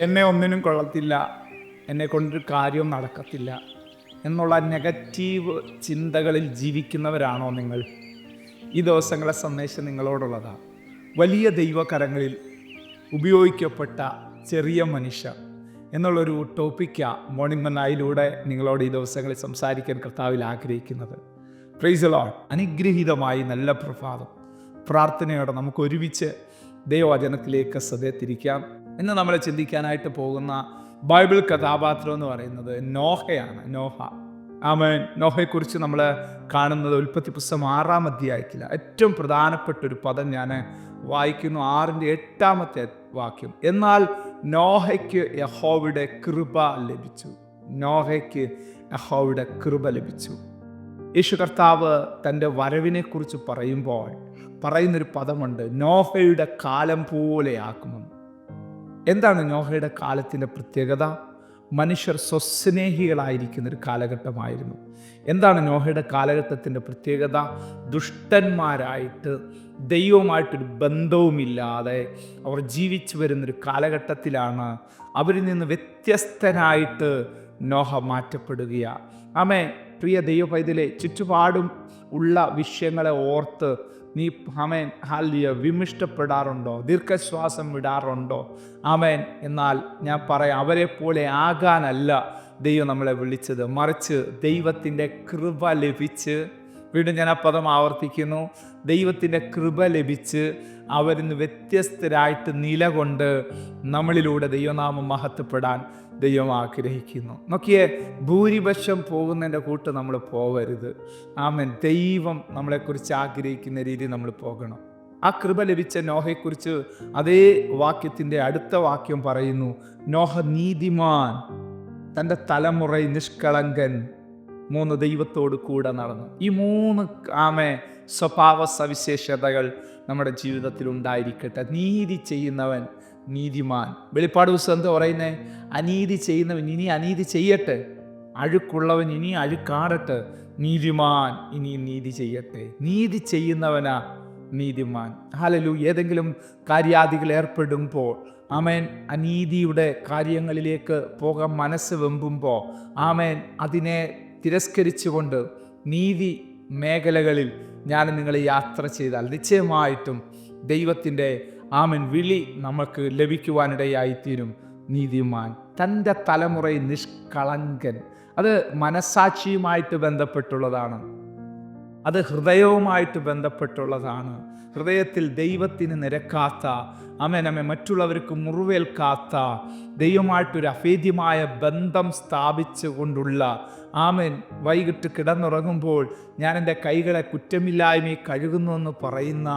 എന്നെ ഒന്നിനും കൊള്ളത്തില്ല. എന്നെ കൊണ്ടൊരു കാര്യവും നടക്കത്തില്ല. എന്നുള്ള നെഗറ്റീവ് ചിന്തകളിൽ ജീവിക്കുന്നവരാണോ നിങ്ങൾ? ഈ ദിവസങ്ങളെ സന്ദേശം നിങ്ങളോടുള്ളതാണ് വലിയ ദൈവകരങ്ങളിൽ ഉപയോഗിക്കപ്പെട്ട ചെറിയ മനുഷ്യ എന്നുള്ളൊരു ടോപ്പിക്കാണ് മോർണിംഗ് മനായിലൂടെ നിങ്ങളോട് ഈ ദിവസങ്ങളിൽ സംസാരിക്കാൻ കർത്താവിൽ ആഗ്രഹിക്കുന്നത്. പ്രൈസ് ലോൺ അനുഗ്രഹീതമായി നല്ല പ്രഭാതം. പ്രാർത്ഥനയോടെ നമുക്ക് ഒരുമിച്ച് ദൈവവചനത്തിലേക്ക് ശ്രദ്ധ ഇന്ന് നമ്മൾ ചിന്തിക്കാനായിട്ട് പോകുന്ന ബൈബിൾ കഥാപാത്രം എന്ന് പറയുന്നത് നോഹയാണ് നോഹ. ആമൻ. നോഹയെക്കുറിച്ച് നമ്മൾ കാണുന്നത് ഉൽപ്പത്തി പുസ്തകം ആറാം അധ്യായത്തില ഏറ്റവും പ്രധാനപ്പെട്ട ഒരു പദം ഞാൻ വായിക്കുന്നു ആറിന്റെ എട്ടാമത്തെ വാക്യം. എന്നാൽ നോഹയ്ക്ക് യഹോവിടെ കൃപ ലഭിച്ചു. നോഹയ്ക്ക് യഹോവിടെ കൃപ ലഭിച്ചു. യേശു കർത്താവ് തന്റെ വരവിനെക്കുറിച്ച് പറയുമ്പോൾ പറയുന്നൊരു പദമുണ്ട് നോഹയുടെ കാലം പോലെയാക്കുമെന്ന് എന്താണ് നോഹയുടെ കാലത്തിന്റെ പ്രത്യേകത? മനുഷ്യർ സ്വസ്നേഹികളായിരിക്കുന്ന ഒരു കാലഘട്ടമായിരുന്നു. എന്താണ് നോഹയുടെ കാലഘട്ടത്തിന്റെ പ്രത്യേകത? ദുഷ്ടന്മാരായിട്ട് ദൈവവുമായിട്ടൊരു ബന്ധവുമില്ലാതെ അവർ ജീവിച്ചു വരുന്നൊരു കാലഘട്ടത്തിലാണ് അവരിൽ നിന്ന് വ്യത്യസ്തനായിട്ട് നോഹ മാറ്റപ്പെടുകയാണ് ആമേ പ്രിയ ദൈവ പൈതലെ ചുറ്റുപാടും ഉള്ള വിഷയങ്ങളെ ഓർത്ത് നീ അവൻ ഹാലിയ വിമിഷ്ടപ്പെടാറുണ്ടോ? ദീർഘശ്വാസം വിടാറുണ്ടോ? അവൻ എന്നാൽ ഞാൻ പറയാം അവരെ പോലെ ആകാനല്ല ദൈവം നമ്മളെ വിളിച്ചത്. മറിച്ച് ദൈവത്തിന്റെ കൃപ ലഭിച്ച് വീണ്ടും ഞാൻ ആ പദം ആവർത്തിക്കുന്നു. ദൈവത്തിന്റെ കൃപ ലഭിച്ച് അവരിന്ന് വ്യത്യസ്തരായിട്ട് നിലകൊണ്ട് നമ്മളിലൂടെ ദൈവനാമം മഹത്വപ്പെടാൻ ദൈവം ആഗ്രഹിക്കുന്നു. നോക്കിയേ ഭൂരിപക്ഷം പോകുന്നതിന്റെ കൂട്ട് നമ്മൾ പോവരുത്. ആമൻ. ദൈവം നമ്മളെക്കുറിച്ച് ആഗ്രഹിക്കുന്ന രീതി നമ്മൾ പോകണം. ആ കൃപ ലഭിച്ച നോഹയെക്കുറിച്ച് അതേ വാക്യത്തിന്റെ അടുത്ത വാക്യം പറയുന്നു. നോഹ നീതിമാൻ തന്റെ തലമുറ നിഷ്കളങ്കൻ മൂന്ന് ദൈവത്തോട് കൂടെ നടന്നു. ഈ മൂന്ന് ആമേ സ്വഭാവ സവിശേഷതകൾ നമ്മുടെ ജീവിതത്തിൽ ഉണ്ടായിരിക്കട്ടെ. നീതി ചെയ്യുന്നവൻ നീതിമാൻ. വെളിപ്പാട് പുസ്തകം എന്താ പറയുന്നേ? അനീതി ചെയ്യുന്നവൻ ഇനി അനീതി ചെയ്യട്ടെ. അഴുക്കുള്ളവൻ ഇനി അഴുക്കാടട്ടെ. നീതിമാൻ ഇനി നീതി ചെയ്യട്ടെ. നീതി ചെയ്യുന്നവനാ നീതിമാൻ. ഹാലലു ഏതെങ്കിലും കാര്യാദികൾ ഏർപ്പെടുമ്പോൾ ആമേൻ അനീതിയുടെ കാര്യങ്ങളിലേക്ക് പോകാൻ മനസ്സ് വെമ്പുമ്പോൾ ആമേൻ അതിനെ തിരസ്കരിച്ചുകൊണ്ട് നീതി മേഖലകളിൽ ഞാൻ നിങ്ങളെ യാത്ര ചെയ്താൽ നിശ്ചയമായിട്ടും ദൈവത്തിന്റെ ആമൻ. വിളി നമുക്ക് ലഭിക്കുവാനിടയായിത്തീരും. നീതിമാൻ തന്റെ തലമുറയിൽ നിഷ്കളങ്കൻ. അത് മനസാക്ഷിയുമായിട്ട് ബന്ധപ്പെട്ടുള്ളതാണ്. അത് ഹൃദയവുമായിട്ട് ബന്ധപ്പെട്ടുള്ളതാണ്. ഹൃദയത്തിൽ ദൈവത്തിന് നിരക്കാത്ത അമേനമെ മറ്റുള്ളവർക്ക് മുറിവേൽക്കാത്ത ദൈവമായിട്ടൊരു അഭേദ്യമായ ബന്ധം സ്ഥാപിച്ചു കൊണ്ടുള്ള ആമൻ വൈകിട്ട് കിടന്നുറങ്ങുമ്പോൾ ഞാൻ എന്റെ കൈകളെ കുറ്റമില്ലായ്മയെ കഴുകുന്നു എന്ന് പറയുന്ന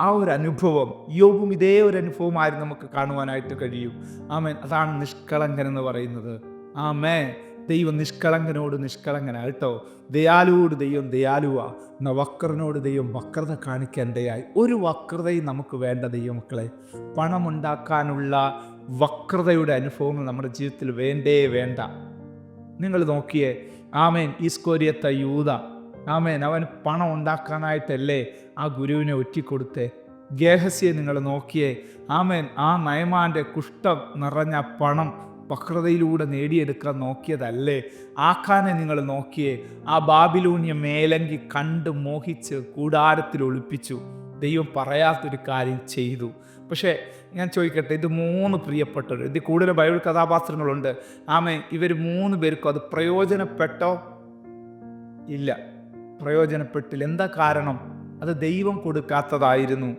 ആ ഒരു അനുഭവം യോബും ഇതേ ഒരു അനുഭവമായിരുന്നു നമുക്ക് കാണുവാനായിട്ട് കഴിയും. ആമേൻ അതാണ് നിഷ്കളങ്കൻ എന്ന് പറയുന്നത്. ആമേ ദൈവം നിഷ്കളങ്കനോട് നിഷ്കളങ്കനാണ് കേട്ടോ. ദയാലുവോട് ദൈവം ദയാലുവ. എന്നാൽ വക്രനോട് ദൈവം വക്രത കാണിക്കേണ്ടയായി ഒരു വക്രതയും നമുക്ക് വേണ്ട ദൈവമക്കളെ. പണമുണ്ടാക്കാനുള്ള വക്രതയുടെ അനുഭവങ്ങൾ നമ്മുടെ ജീവിതത്തിൽ വേണ്ടേ വേണ്ട. നിങ്ങൾ നോക്കിയേ. ആമേൻ. ഈസ്കോരിയത്ത യൂത. ആമേൻ. അവൻ പണം ഉണ്ടാക്കാനായിട്ടല്ലേ ആ ഗുരുവിനെ ഒറ്റിക്കൊടുത്തേ. ഗേഹസ്യെ നിങ്ങൾ നോക്കിയേ. ആമേൻ. ആ നയമാന്റെ കുഷ്ഠം നിറഞ്ഞ പണം വക്രതയിലൂടെ നേടിയെടുക്കാൻ നോക്കിയതല്ലേ? ആഖാനെ നിങ്ങൾ നോക്കിയേ. ആ ബാബിലൂന്യ മേലങ്കി കണ്ട് മോഹിച്ച് കൂടാരത്തിൽ ഒളിപ്പിച്ചു. ദൈവം പറയാത്തൊരു കാര്യം ചെയ്തു. പക്ഷേ ഞാൻ ചോദിക്കട്ടെ ഇത് മൂന്ന് പ്രിയപ്പെട്ടവർ ഇത് കൂടുതൽ ബൈബിൾ കഥാപാത്രങ്ങളുണ്ട്. ആമേ ഇവർ മൂന്ന് പേർക്കും അത് പ്രയോജനപ്പെട്ടോ? ഇല്ല. പ്രയോജനപ്പെട്ടില്ല. എന്താ കാരണം? അത് ദൈവം കൊടുക്കാത്തതായിരുന്നു.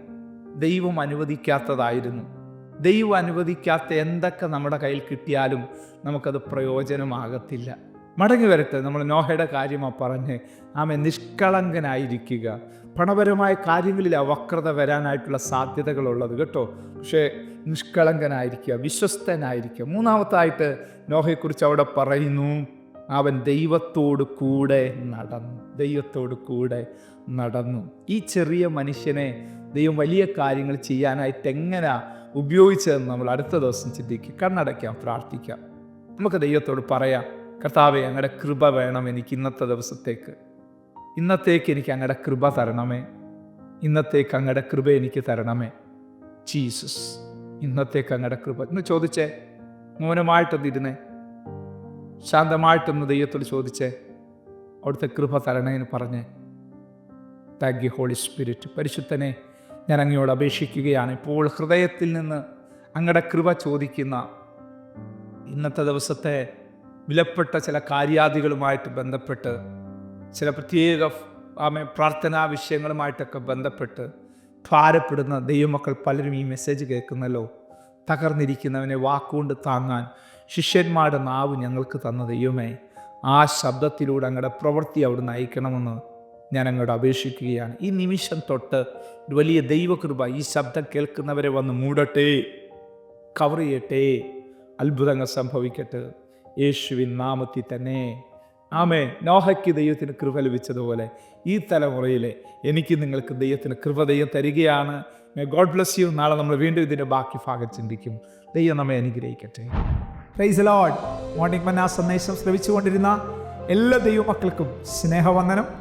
ദൈവം അനുവദിക്കാത്തതായിരുന്നു. ദൈവം അനുവദിക്കാത്ത എന്തൊക്കെ നമ്മുടെ കയ്യിൽ കിട്ടിയാലും നമുക്കത് പ്രയോജനമാകത്തില്ല. മടങ്ങി വരട്ടെ നമ്മൾ നോഹയുടെ കാര്യമാണ് പറഞ്ഞ്. ആമെ നിഷ്കളങ്കനായിരിക്കുക. പണപരമായ കാര്യങ്ങളിൽ അവക്രത വരാനായിട്ടുള്ള സാധ്യതകളുള്ളത് കേട്ടോ. പക്ഷേ നിഷ്കളങ്കനായിരിക്കുക വിശ്വസ്തനായിരിക്കുക. മൂന്നാമത്തായിട്ട് നോഹയെക്കുറിച്ച് അവിടെ പറയുന്നു അവൻ ദൈവത്തോട് കൂടെ നടന്നു ദൈവത്തോട് കൂടെ നടന്നു. ഈ ചെറിയ മനുഷ്യനെ ദൈവം വലിയ കാര്യങ്ങൾ ചെയ്യാനായിട്ട് എങ്ങനെ ഉപയോഗിച്ചതെന്ന് നമ്മൾ അടുത്ത ദിവസം ചിന്തിക്കുക കണ്ണടയ്ക്കാം പ്രാർത്ഥിക്കാം. നമുക്ക് ദൈവത്തോട് പറയാം കർത്താവെ അങ്ങയുടെ കൃപ വേണം എനിക്ക് ഇന്നത്തെ ദിവസത്തേക്ക്. ഇന്നത്തേക്ക് എനിക്ക് അങ്ങയുടെ കൃപ തരണമേ. ഇന്നത്തേക്ക് അങ്ങയുടെ കൃപ എനിക്ക് തരണമേ. ജീസസ് ഇന്നത്തേക്ക് അങ്ങയുടെ കൃപ. ഇന്ന് ചോദിച്ചേ മൗനമായിട്ടൊന്ന് ഇരുന്നേ. ശാന്തമായിട്ടൊന്ന് ദൈവത്തോട് ചോദിച്ചേ അവിടുത്തെ കൃപ തരണേന്ന് പറഞ്ഞേ. താങ്ക് യു ഹോളി സ്പിരിറ്റ് പരിശുദ്ധനെ ഞാൻ അങ്ങയോട് അപേക്ഷിക്കുകയാണ്. ഇപ്പോൾ ഹൃദയത്തിൽ നിന്ന് അങ്ങയുടെ കൃപ ചോദിക്കുന്ന ഇന്നത്തെ ദിവസത്തെ വിലപ്പെട്ട ചില കാര്യാദികളുമായിട്ട് ബന്ധപ്പെട്ട് ചില പ്രത്യേക ആമേ പ്രാർത്ഥനാ വിഷയങ്ങളുമായിട്ടൊക്കെ ബന്ധപ്പെട്ട് ഭാരപ്പെടുന്ന ദൈവമക്കൾ പലരും ഈ മെസ്സേജ് കേൾക്കുന്നല്ലോ. തകർന്നിരിക്കുന്നവനെ വാക്കുകൊണ്ട് താങ്ങാൻ ശിഷ്യന്മാരുടെ നാവ് ഞങ്ങൾക്ക് തന്ന ദൈവമേ ആ ശബ്ദത്തിലൂടെ അങ്ങയുടെ പ്രവൃത്തി അവിടെ നയിക്കണമെന്ന് ഞാൻ അങ്ങോട്ട് അപേക്ഷിക്കുകയാണ്. ഈ നിമിഷം തൊട്ട് വലിയ ദൈവകൃപ ഈ ശബ്ദം കേൾക്കുന്നവരെ വന്ന് മൂടട്ടെ കവർ ചെയ്യട്ടെ അത്ഭുതങ്ങൾ സംഭവിക്കട്ടെ. യേശുവിൻ നാമത്തിൽ തന്നെ. ആമേ നോഹയ്ക്ക് ദൈവത്തിന് കൃപ ലഭിച്ചതുപോലെ ഈ തലമുറയിലെ എനിക്ക് നിങ്ങൾക്ക് ദൈവത്തിന് കൃപ ദൈവം തരികയാണ്. മേ ഗോഡ് ബ്ലസ് യു നാളെ നമ്മൾ വീണ്ടും ഇതിന്റെ ബാക്കി ഭാഗം ചിന്തിക്കും. ദൈവം നമ്മെ അനുഗ്രഹിക്കട്ടെ. പ്രൈസ് ലോഡ് മോർണിംഗ് മന്ന സന്ദേശം ശ്രവിച്ചുകൊണ്ടിരുന്ന എല്ലാ ദൈവമക്കൾക്കും സ്നേഹവന്ദനം.